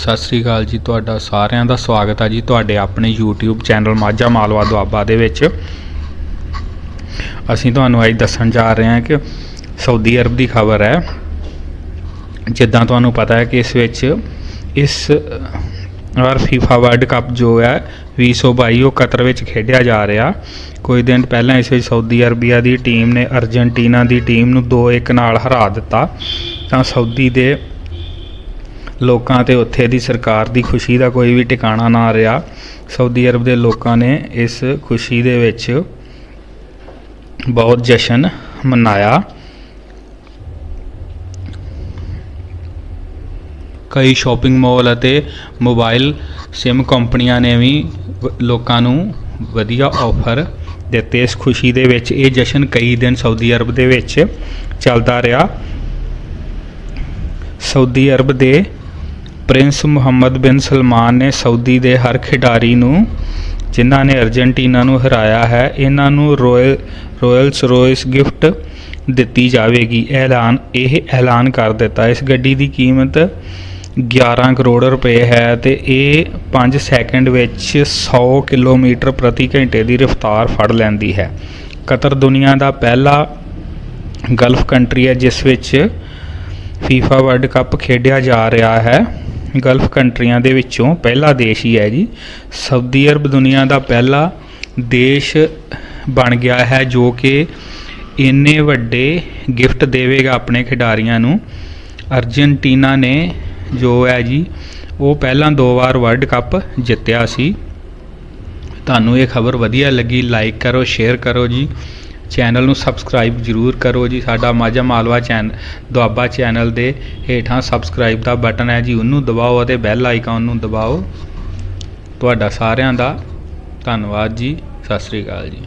ਸਤਿ ਸ੍ਰੀ ਅਕਾਲ ਜੀ, ਤੁਹਾਡਾ ਸਾਰਿਆਂ ਦਾ ਸਵਾਗਤ ਹੈ ਜੀ ਤੁਹਾਡੇ ਆਪਣੇ YouTube ਚੈਨਲ ਮਾਝਾ ਮਾਲਵਾ ਦੁਆਬਾ ਦੇ ਵਿੱਚ। ਅਸੀਂ ਤੁਹਾਨੂੰ ਅੱਜ ਦੱਸਣ ਜਾ ਰਹੇ ਹਾਂ ਕਿ ਸਾਊਦੀ ਅਰਬ ਦੀ ਖਬਰ ਹੈ। ਜਿੱਦਾਂ ਤੁਹਾਨੂੰ ਪਤਾ ਹੈ ਕਿ ਇਸ ਵਿੱਚ ਇਸ ਵਾਰ FIFA ਵਰਲਡ ਕੱਪ ਜੋ ਹੈ 2022 ਉਹ ਕਤਰ ਵਿੱਚ ਖੇਡਿਆ ਜਾ ਰਿਹਾ। ਕੁਝ ਦਿਨ ਪਹਿਲਾਂ ਇਸ ਵਿੱਚ ਸਾਊਦੀ ਅਰਬੀਆ ਦੀ ਟੀਮ ਨੇ ਅਰਜਨਟੀਨਾ ਦੀ ਟੀਮ ਨੂੰ 2-1 ਨਾਲ ਹਰਾ ਦਿੱਤਾ। ਤਾਂ ਸਾਊਦੀ ਦੇ ਲੋਕਾਂ ਤੇ ਉੱਥੇ ਦੀ ਸਰਕਾਰ ਦੀ ਖੁਸ਼ੀ ਦਾ ਕੋਈ ਵੀ ਟਿਕਾਣਾ ਨਾ ਰਿਹਾ। ਸਾਊਦੀ ਅਰਬ ਦੇ ਲੋਕਾਂ ਨੇ ਇਸ ਖੁਸ਼ੀ ਦੇ ਵਿੱਚ ਬਹੁਤ ਜਸ਼ਨ ਮਨਾਇਆ। ਕਈ ਸ਼ਾਪਿੰਗ ਮਾਲ ਅਤੇ ਮੋਬਾਈਲ ਸਿਮ ਕੰਪਨੀਆਂ ਨੇ ਵੀ ਲੋਕਾਂ ਨੂੰ ਵਧੀਆ ਆਫਰ ਦਿੱਤੇ। ਇਸ ਖੁਸ਼ੀ ਦੇ ਵਿੱਚ ਇਹ ਜਸ਼ਨ ਕਈ ਦਿਨ ਸਾਊਦੀ ਅਰਬ ਦੇ ਵਿੱਚ ਚੱਲਦਾ ਰਿਹਾ। ਸਾਊਦੀ ਅਰਬ ਦੇ ਪ੍ਰਿੰਸ ਮੁਹੰਮਦ ਬਿਨ ਸਲਮਾਨ ਨੇ ਸਾਊਦੀ ਦੇ ਹਰ ਖਿਡਾਰੀ ਨੂੰ, ਜਿਨ੍ਹਾਂ ਨੇ ਅਰਜਨਟੀਨਾ ਨੂੰ ਹਰਾਇਆ ਹੈ, ਇਹਨਾਂ ਨੂੰ ਰਾਇਲ, ਰਾਇਲਸ ਰੋਇਸ ਗਿਫਟ ਦਿੱਤੀ ਜਾਵੇਗੀ। ਐਲਾਨ, ਇਹ ਐਲਾਨ ਕਰ ਦਿੱਤਾ। ਇਸ ਗੱਡੀ ਦੀ ਕੀਮਤ 11 ਕਰੋੜ ਰੁਪਏ ਹੈ ਤੇ ਇਹ 5 ਸੈਕਿੰਡ ਵਿੱਚ 100 ਕਿਲੋਮੀਟਰ ਪ੍ਰਤੀ ਘੰਟੇ ਦੀ ਰਫ਼ਤਾਰ ਫੜ ਲੈਂਦੀ ਹੈ। ਕਤਰ ਦੁਨੀਆ ਦਾ ਪਹਿਲਾ ਗਲਫ ਕੰਟਰੀ ਹੈ, ਜਿਸ ਵਿੱਚ FIFA ਵਰਲਡ ਕੱਪ ਖੇਡਿਆ ਜਾ ਰਿਹਾ ਹੈ। ਗਲਫ ਕੰਟਰੀਆਂ ਦੇ ਵਿੱਚੋਂ ਪਹਿਲਾ ਦੇਸ਼ ਹੀ ਹੈ ਜੀ। ਸਾਊਦੀ ਅਰਬ ਦੁਨੀਆ ਦਾ ਪਹਿਲਾ ਦੇਸ਼ ਬਣ ਗਿਆ ਹੈ ਜੋ ਕਿ ਇੰਨੇ ਵੱਡੇ ਗਿਫਟ ਦੇਵੇਗਾ ਆਪਣੇ ਖਿਡਾਰੀਆਂ ਨੂੰ। ਅਰਜਨਟੀਨਾ ਨੇ ਜੋ ਹੈ ਜੀ, ਉਹ ਪਹਿਲਾਂ ਦੋ ਵਾਰ ਵਰਲਡ ਕੱਪ ਜਿੱਤਿਆ ਸੀ। ਤੁਹਾਨੂੰ ਇਹ ਖਬਰ ਵਧੀਆ ਲੱਗੀ, ਲਾਈਕ ਕਰੋ, ਸ਼ੇਅਰ ਕਰੋ ਜੀ। ਚੈਨਲ ਨੂੰ ਸਬਸਕ੍ਰਾਈਬ ਜਰੂਰ ਕਰੋ ਜੀ। ਸਾਡਾ ਮਾਝਾ ਮਾਲਵਾ ਚੈਨਲ ਦੁਆਬਾ ਚੈਨਲ ਦੇ ਹੇਠਾਂ ਸਬਸਕ੍ਰਾਈਬ ਦਾ ਬਟਨ ਹੈ ਜੀ। ਉਹਨੂੰ ਦਬਾਓ ਅਤੇ ਬੈਲ ਆਈਕਨ ਨੂੰ ਦਬਾਓ। ਤੁਹਾਡਾ ਸਾਰਿਆਂ ਦਾ ਧੰਨਵਾਦ ਜੀ। ਸਤਿ ਸ੍ਰੀ ਅਕਾਲ ਜੀ।